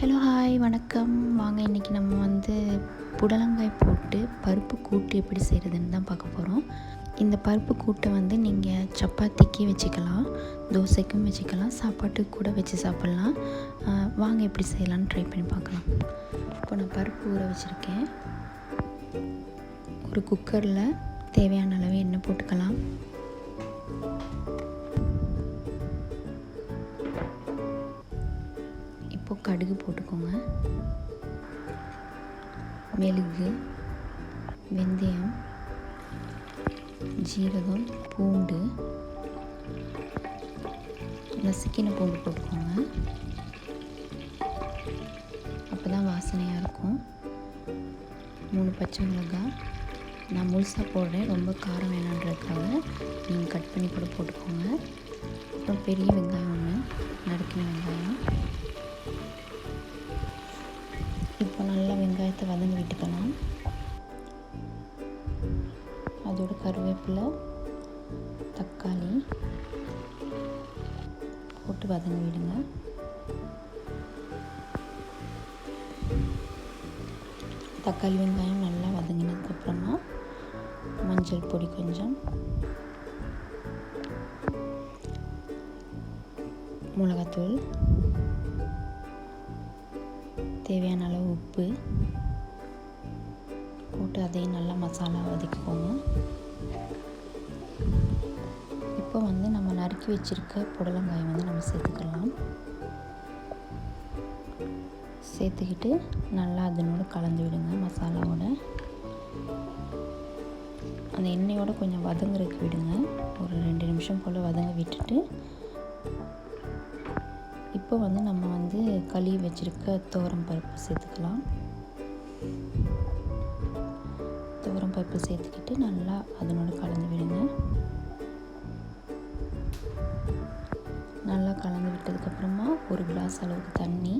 Hello hi வணக்கம். வாங்க இன்றைக்கி நம்ம வந்து புடலங்காய் போட்டு பருப்பு கூட்டு எப்படி செய்கிறதுன்னு தான் பார்க்க போகிறோம் இந்த பருப்பு கூட்டை வந்து நீங்கள் சப்பாத்திக்கு வச்சுக்கலாம் தோசைக்கும் வச்சுக்கலாம் சாப்பாட்டுக்கு கூட வச்சு சாப்பிட்லாம். வாங்க எப்படி செய்யலாம்னு ட்ரை பண்ணி பார்க்கலாம். இப்போ நான் பருப்பு ஊற வச்சுருக்கேன். ஒரு குக்கரில் தேவையான அளவு எண்ணெய் போட்டுக்கலாம். அப்போ கடுகு போட்டுக்கோங்க. மெழுகு வெந்தயம் ஜீரகம் பூண்டு நசுக்கின பூண்டு போட்டுக்கோங்க. அப்போ தான் வாசனையாக இருக்கும். மூணு பச்சை மிளகாய் நான் முழுசாக போடுறேன் ரொம்ப காரம் வேணான்றதுக்காக நீங்கள் கட் பண்ணி கூட போட்டுக்கோங்க. அப்புறம் பெரிய வெங்காயம் ஒன்று நறுக்கின வெங்காயம். நல்லா வெங்காயத்தை வதங்கி விட்டுக்கலாம். அதோட கருவேப்பிலை தக்காளி போட்டு வதங்கி விடுங்க. தக்காளி வெங்காயம் நல்லா வதங்கினதுக்கப்புறமா மஞ்சள் பொடி கொஞ்சம் மிளகாத்தூள் தேவையான அளவு உப்பு போட்டு அதையும் நல்லா மசாலா வதக்கிக்கோங்க. இப்போ வந்து நம்ம நறுக்கி வச்சுருக்க புடலங்காயை வந்து நம்ம சேர்த்துக்கலாம். சேர்த்துக்கிட்டு நல்லா அதனோட கலந்து விடுங்க மசாலாவோட. அந்த எண்ணெயோடு கொஞ்சம் வதங்குறதுக்கு விடுங்க. ஒரு ரெண்டு நிமிஷம் போல் வதங்க விட்டுட்டு இப்போ வந்து நம்ம வந்து கழுவி வச்சுருக்க துவரம் பருப்பு சேர்த்துக்கலாம். துவரம் பருப்பு சேர்த்துக்கிட்டு நல்லா அதனோட கலந்து விடுங்க. நல்லா கலந்து விட்டதுக்கப்புறமா ஒரு கிளாஸ் அளவுக்கு தண்ணி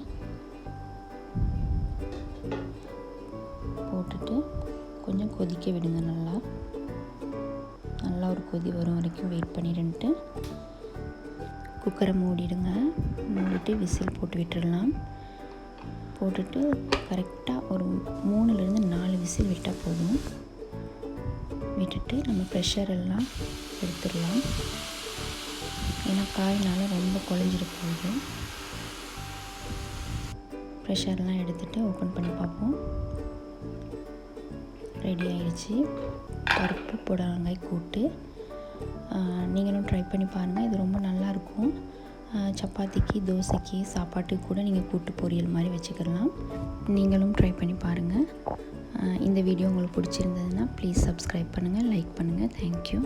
போட்டுட்டு கொஞ்சம் கொதிக்க விடுங்க நல்லா. நல்லா ஒரு கொதி வரும் வரைக்கும் வெயிட் பண்ணிடுன்ட்டு குக்கரை மூடிடுங்க. மூடிட்டு விசில் போட்டு விட்டுடலாம். போட்டுட்டு கரெக்டாக ஒரு மூணுலேருந்து நாலு விசில் விட்டால் போதும். விட்டுட்டு நம்ம ப்ரெஷர் எல்லாம் எடுத்துடலாம். ஏன்னா காய்னால ரொம்ப குழஞ்சிட போகுது. ப்ரெஷர்லாம் எடுத்துகிட்டு ஓப்பன் பண்ணி பார்ப்போம். ரெடி ஆயிடுச்சு. பருப்பு புடலங்காய் கூட்டு. நீங்களும் ட்ரை பண்ணி பாருங்கள் இது ரொம்ப நல்லாயிருக்கும். சப்பாத்திக்கு தோசைக்கு சாப்பாட்டுக்கு கூட நீங்கள் கூட்டு பொரியல் மாதிரி வச்சுக்கலாம். நீங்களும் ட்ரை பண்ணி பாருங்கள் இந்த வீடியோ உங்களுக்கு பிடிச்சிருந்ததுன்னா ப்ளீஸ் சப்ஸ்கிரைப் பண்ணுங்கள் லைக் பண்ணுங்கள் தேங்க்யூ